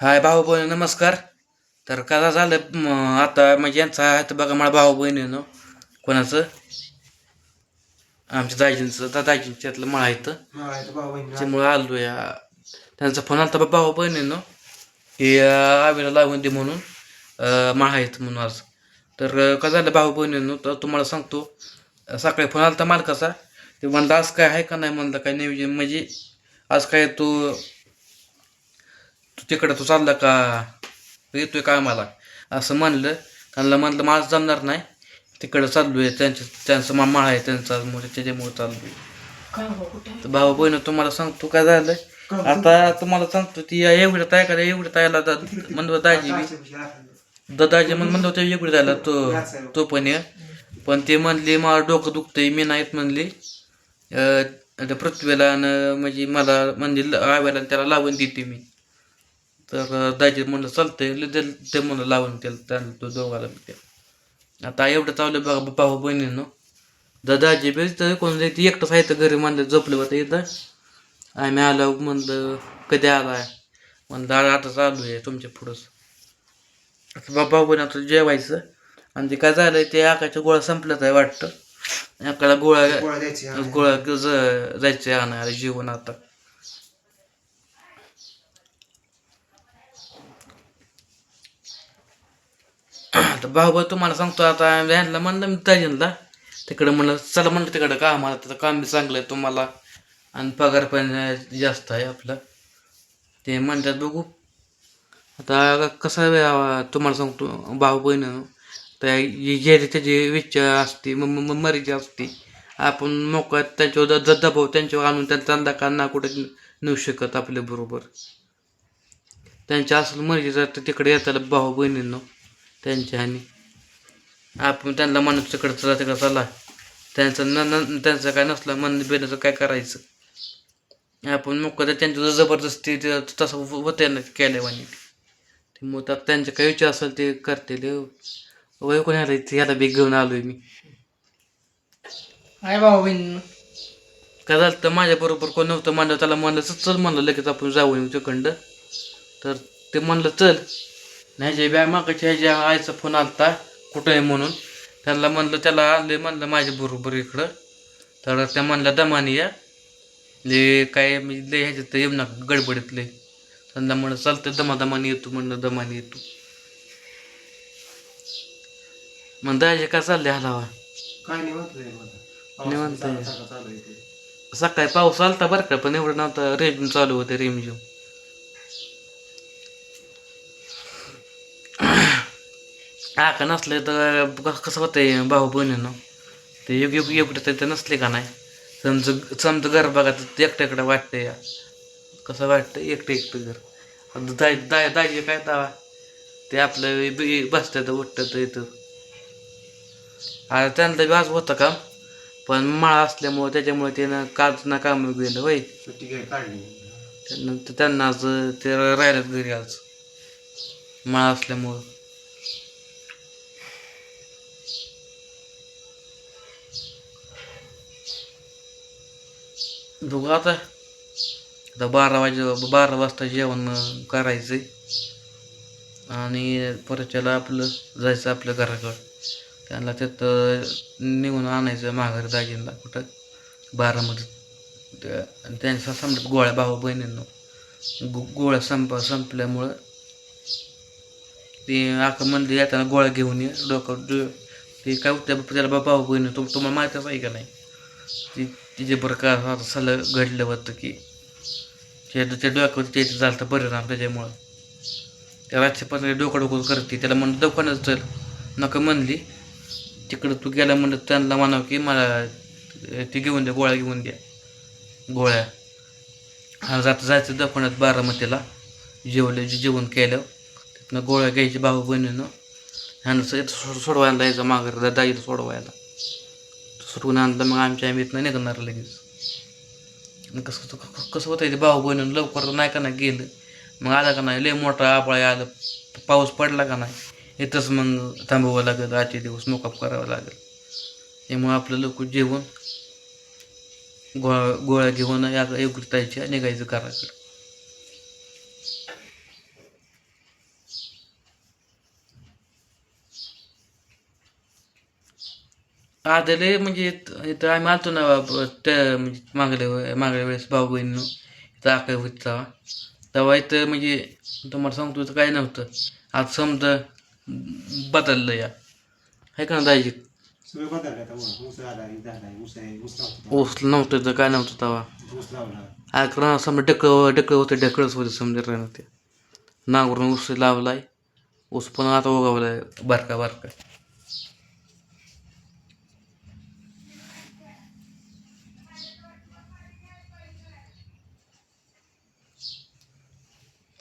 हाय भाऊ बहीण नमस्कार. तर कसा झालं आता म्हणजे यांचा आहे तर बघा मला भाऊ बहिणीनं कोणाचं? आमच्या दाजींचं दा दाजींच्यातलं मला इथं. त्यामुळे आलो या. त्यांचा फोन आला तर भाऊ बहिणीनं हे आवीला लावून दे म्हणून माळा येतं म्हणून आज. तर कसं झालं भाऊ बहिणीनं तर तुम्हाला सांगतो. सकाळी फोन आला तर मालकाचा ते म्हणलं आज काय आहे का नाही? म्हणलं काय नियोजन म्हणजे आज काय तू तू तिकडं तू चालला का? येतोय का आम्हाला? असं म्हणलं. त्यांना म्हणलं माझं जमणार नाही. तिकडं चाललो आहे त्यांचं त्यांचं मामा आहे. त्यांचा त्याच्यामुळे चाललो आहे? तर भाऊ बहिण तुम्हाला सांगतो काय झालं. आता तुम्हाला सांगतो ती एवढं ताय का एवढं तायला म्हणलं दाजी बी. दादाजी म्हण म्हणलं होतं एवढं जायला तो तो पण ये. पण ते म्हणली मला डोकं दुखतंय. मी नाहीत म्हणली. पृथ्वीला आणि म्हणजे मला म्हणजे आव्याला त्याला लावून देते मी. तर दाजी म्हणलं चालतंय ल- दे ते म्हणलं लावून त्याला त्यांना तो दोघाला बी ते. आता एवढं चाललं बघा भाऊ बहिणीनं. दादाजी बी तर कोण ती एकटंच आहे तर घरी म्हणलं झोपलं होतं इथं. आम्ही आलो म्हणलं कधी आलाय? म्हणलं "आ- आता चालू आहे तुमच्या पुढंच. आता बा- भाऊ बहीण आता जेवायचं. आणि ते काय झालंय ते आकाच्या गोळा संपलाच आहे वाटतं. आकाला गोळा गोळा जायचं आणायला जेवण आता. आता भाऊ तुम्हाला सांगतो आता यांना म्हणलं मी ताजींला तिकडं म्हणलं चला म्हणलं तिकडं कामाला त्याचं काम बी चांगलं आहे तुम्हाला. आणि पगार पण जास्त आहे आपला. ते म्हणतात बघू. आता कसं तुम्हाला सांगतो भाऊ बहिणं तर जे त्याची इच्छा असते मग म- मर्जी असते. आपण मोकळ्यात त्यांच्यावर द- दबाव त्यांच्यावर आणून त्यांचा धंदा काढणं कुठे नेऊ शकत आपल्या बरोबर. त्यांच्या असेल मर्जी तर तिकडे येताला भाऊ बहिणींना. त्यांच्या आणि आपण त्यांना म्हणत तिकडं चला तिकडं चला. त्यांचं न न त्यांचं काय नसलं मन बेनाचं काय करायचं? आपण मग कधी त्यांच्या जबरदस्ती ते तसं होते ना केल्यावानी ते मग त्यात त्यांचे काही विचार असेल ते करतील. वय कोणी आलं इथे याला बी घेऊन आलोय मी. हाय भाऊ बहीण. काय झालं? तर माझ्या बरोबर कोण नव्हतं म्हणलं त्याला म्हणलं "चल- म्हणलं लगेच आपण जाऊ तिकडं. तर ते म्हणलं चल. ह्याच्या बॅग मागाच्या ह्याच्या आईचा फोन आलता कुठं आहे म्हणून. त्यांना म्हणलं त्याला आणले म्हणलं माझ्या बरोबर इकडं. तर त्या म्हणल्या दमानी या. ले काय मी लय ह्याच्यात येऊ ना गडबडीत लय. त्यांना म्हणलं चालतं दमादमानी येतो म्हणलं दमानी येतो. मग दाजे काय चालले हलावा? काय नाही निवांत. सकाळी पाऊस आलता बरं का पण एवढं नव्हतं रेम चालू होते रेमझिम आका नसले तर कसं होतंय भाऊ बहिणीनं ते युग युग तर ते नसले का नाही? समज समज घर बघा तर ते एकटं एकटं वाटतंय. या कसं वाटतं एकटं एकटं घर. दाय दाय दाजी काय दावा? ते आपलं बी- बसतात उठतात येतं आता त्यांना बी आज होतं काम पण माळा असल्यामुळं त्याच्यामुळे त्यानं काच ना काम गेलं होय. त्यांना आज ते राहिल्यात घरी आज. माळा असल्यामुळं. दोघं आता आता बारा वाजे बारा वाजता जेवण करायचंय. आणि परतच्याला आपलं जायचं आपल्या घराकडं. त्यांना तिथं निघून आणायचं माघार दागिनला कुठं. बारामध्ये. त्या- आणि त्यांचा समजत गोळ्या भावा बहिणींना. गो गोळ्या संप संपल्यामुळं ते आका मंदिर येताना गोळ्या घेऊन ये डोकं डो- ते काय होतं त्याला भाऊ बहिणी तुम तुम्हाला माहीतच आहे का नाही? ती तिचे बरं का सलं घडलं होतं की. त्याच्या डोक्यावरती डोक्यावर ते झालं होतं परिणाम त्याच्यामुळं. त्या राज्यपाल डोकं डोकं करते त्याला म्हणलं दवाखान्यात चल. नका म्हणली. तिकडं तू गेला म्हणलं त्यांना म्हणावं की मला ते घेऊन द्या गोळ्या घेऊन द्या. गोळ्या. हा जाता जायचं दवाखान्यात बारामतीला. जेवलं जे- जेवण केलं. तिथनं गोळ्या घ्यायची भाऊ बहिणीनं. ह्यानं सोडवायला जायचं माघार दाईला सोडवायला. सोडवून आणलं मग आमच्या आम्ही इथनं निघणार लगेच. आणि कसं कसं- कसं होतं ते भाऊ बहिणीनं लवकर नाही का नाही गेलं. मग आला का नाही? लय मोठा आपळा आलं. पाऊस पडला का नाही? इथंच मग थांबवावं लागेल आजचे दिवस मोकअप करावं लागेल. त्यामुळे आपलं लोक जेवण गो गोळ्या घेऊन या योग्य निघायचं घराकडे. आदले म्हणजे इथं आम्ही आलतो ना ब- त्या म्हणजे मागल्या मागल्या वेळेस भाऊ बहिणीनं इथं आकाय होती तेव्हा तेव्हा इथं म्हणजे तुम्हाला सांगतो इथं काय नव्हतं. आज समजा बदललं या. आहे का ना दाजी? ऊस नव्हतं इथं काय नव्हतं तेव्हा. अकरा समजा डकं डकं होतं ढकळच होते समजा राहणं ते. नांगरून ऊस लावलाय ऊस पण आता उगवलाय बारका बारका.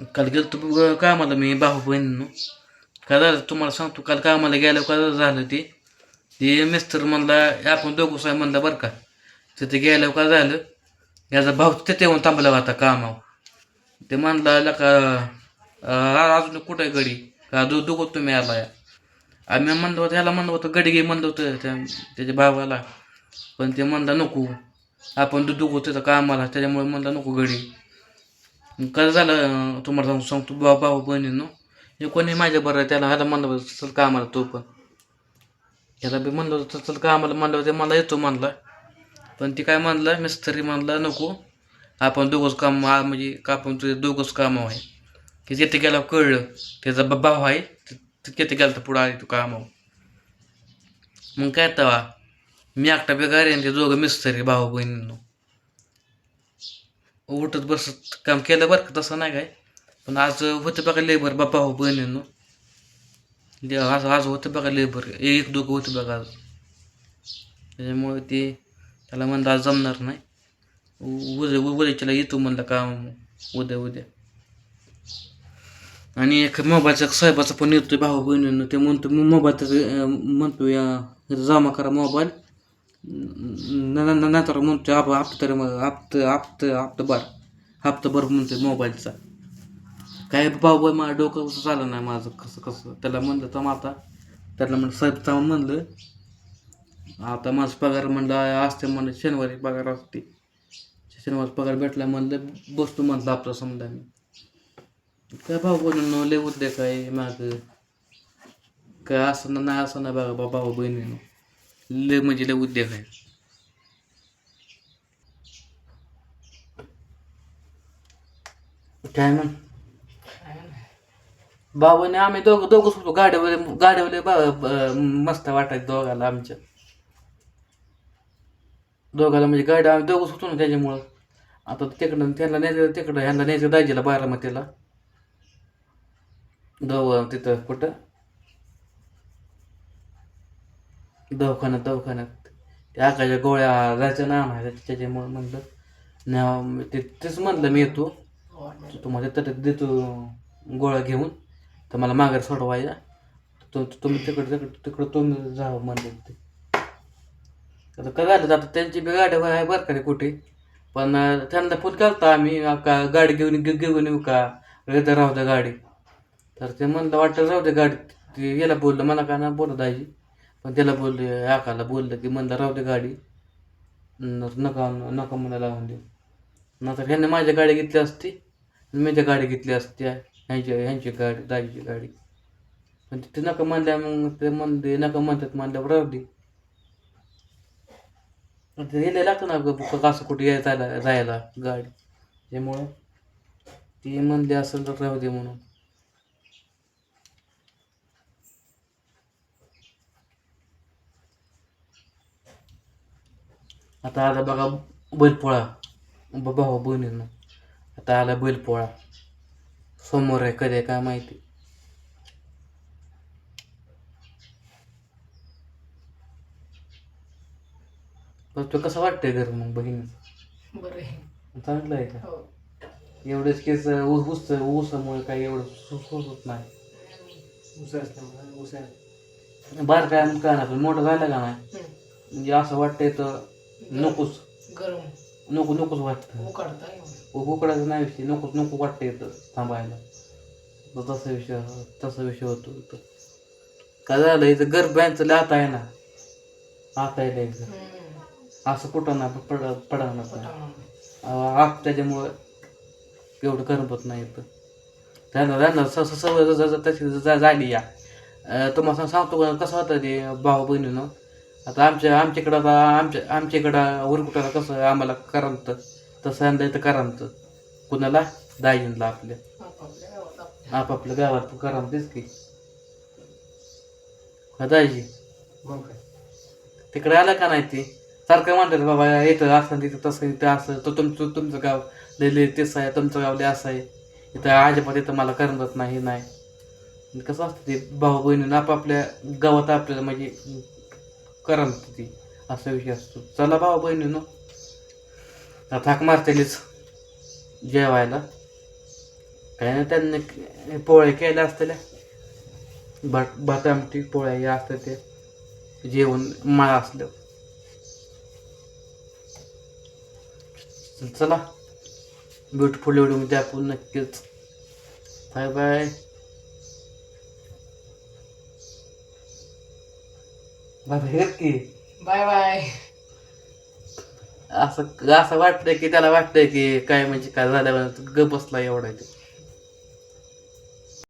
काल गेलो तू कामाला मी भाऊ बहिणीनं. काय झालं तुम्हाला सांगतो काल कामाला गेलो का झालं ते. ते मिस्टर म्हणला आपण दोघं साहेब म्हणला बरं का. तिथे गेल्यावर का झालं. याचा भाऊ तिथे येऊन थांबला होता कामावर. ते म्हणला का अजून कुठं आहे गडी? का दु दुखत तुम्ही आला या आम्ही म्हणलं होतं ह्याला म्हणलं होतं गडी घे म्हणलं होतं त्या त्याच्या भावाला. पण ते म्हणला नको. आपण दु दुखत तिथं कामाला त्याच्यामुळे म्हणलं नको गडी. कसं झालं तुम्हाला सांगतो सांगतो भाऊ भाऊ बहिणीनं. हे कोणी माझ्या बरं आहे त्याला ह्याला म्हणलं चल का कामाला तो पण. ह्याला बी म्हणलं होतं चल कामाला म्हणलं होतं मला येतो म्हणला. पण ती काय म्हणलं मिस्त्री म्हणला नको आपण दोघंच काम म्हणजे का आपण तुझे दोघंच काम आहे. की तिथे गेला कळलं त्याचा ब- भाऊ आहे किती तिथे गेला तर पुढं आली तू कामावर. मग काय तवा मी एकटा बेकार आहे आणि ते दोघं मिस्त्री भाऊ बहिणींनो. उठत बसत काम केलं बरं का तसं नाही काय? पण आज होतं बघा लेबर बा भाऊ बहिणींनो. जे आज आज होतं बघा लेबर एक दोघं होतं बघा आज. त्याच्यामुळे ते त्याला म्हणलं आज जमणार नाही. उ- उद्या उद्याच्याला येतो म्हणलं काम. उद्या उद्या. आणि एक मोबाईलचा साहेबाचा पण येतोय भाऊ बहिणीनं. ते म्हणतो मी मोबाईलचं म्हणतो या जमा करा मोबाईल. नंतर म्हणतो आप हप्ता मग हप्त हप्त हप्ताभर हप्ताभर म्हणतो मोबाईलचा. काय भाऊ बाई माझं डोकं कसं नाही माझं कसं कसं. त्याला म्हणलं तर आता. त्याला म्हणलं साहेब तर म्हणलं. आता माझं पगार म्हणलं असते म्हणलं शनिवारी पगार असते शनिवारी पगार भेटला म्हणलं बसतो म्हणलं आपला समजा मी काय भाऊ बहिणीनं लय उद्या काय माग. काय असं ना नाही असं ना बघा बा भाऊ बहिणीनं. लय म्हणजे लय उद्योग आहे. काय मग बाबाने आम्ही दोघं दोघंच होतो गाड्यावर गाड्यावर बा मस्त वाटायचं दोघाला आमच्या. दोघाला म्हणजे गाड्या आम्ही दोघंच होतो ना त्याच्यामुळं. आता तिकडं त्यांना न्यायचं तिकडं ह्यांना न्यायचं दाजीला बारामतीला. दोघं तिथं कुठं? दवाखान्यात दवाखान्यात. ते आकाच्या गोळ्या जायचं नाम आहे त्याच्यामुळे म्हणलं नाव ते तेच म्हणलं मी येतो. तुम्हाला तर देतो गोळ्या घेऊन. तर मला माघार सोडवायला. तो तुम्ही तिकडं तिकडं तिकडं तुम्ही जावं म्हणलं ते. आता काय झालं आता त्यांची बी गाडी आहे बरं का कुठे? पण त्यांना फोन केलता आम्ही का गाडी घेऊन घेऊन येऊ का? राहू द्या गाडी. तर ते म्हणलं वाटतं राहू द्या गाडी. ते याला बोललं मला काय ना बोलत दाजी पण त्याला बोलले आकाला बोललं की म्हणलं राहू दे गाडी. न- नका नका म्हणायला लावून देऊ. नंतर ह्याने माझी गाडी घेतली असती मी त्या गाडी घेतली असत्या ह्यांची ह्यांची गाडी दाजीची गाडी. पण ते नका म्हणल्या मग ते म्हणले नका म्हणतात म्हणल्यावर राहू दे. पण ते यायला लागतं ना ग- क- कसं कुठे यायला जायला गाडी. त्यामुळं ती म्हणली असं तर राहू दे म्हणून. आता आला बघा बैलपोळा. ब- भाऊ बहिणीनं. आता आला बैलपोळा. समोर आहे कधी आहे काय माहिती. तो कसं वाटतंय घर मग बहिणी बरं आहे. चांगलं आहे का? हो. एवढेच केस ऊस ऊस ऊसामुळे काही एवढं सु- सुचत नाही. ऊस असल्यामुळे ऊस आहे. बार काय काय नाही पण मोठं झालं का नाही. म्हणजे असं वाटतंय तर नकोच. गरम. नको नकोच वाटतं. उकाडता उकडायचं नाही विषय नकोच नको वाटतं येतं थांबायला. तर तसा विषय तसा विषय होतो इथं. काय झालं इथं गरब्यांचं आता आहे ना. आता आहे लय. असं कुठं ना पड पडणार नाही. आत त्याच्यामुळं एवढं करमत नाही येतं त्यांना त्यांना स स- सवय ज- ज- तशी ज- झाली या. अं, तुम्हाला सांग- सांगतो का कसं होतं ते भाऊ बहिणीनं आता आमच्या आमच्याकडं आता आमच्या आमच्याकडं उरकुटाला कसं आम्हाला करांत तसं आणलं तर करांत कुणाला? दाजींला आपल्या. आपापल्या गावात करांतच की. हा दाजी. मग काय? तिकडे आलं का नाही ते? सारखं म्हणतात बाबा येतं असं तिथं तसं इथं असं. तो तुमचं तुमचं गाव लय तेच आहे तुमचं गाव लय असं आहे. इथं अजिबात इथं मला करमत नाही हे नाही कसं असतं ते भाऊ बहिणीनं आपापल्या गावात आपल्याला म्हणजे कराल ती. असा विषय असतो. चला भाऊ बहिणीनं. थाक मारतेलीच जेवायला. काय ना त्यांनी पोळ्या केल्या असलेल्या भात भात आमटी पोळ्या या असतात ते जेवण माळा असलं. चला. ब्युटिफुल एवढी मध्ये आपण नक्कीच. Bye bye. बाय बाय की. Bye bye. असं असं वाटतंय की त्याला वाटतंय की काय म्हणजे काय झालं ग बसला एवढा ते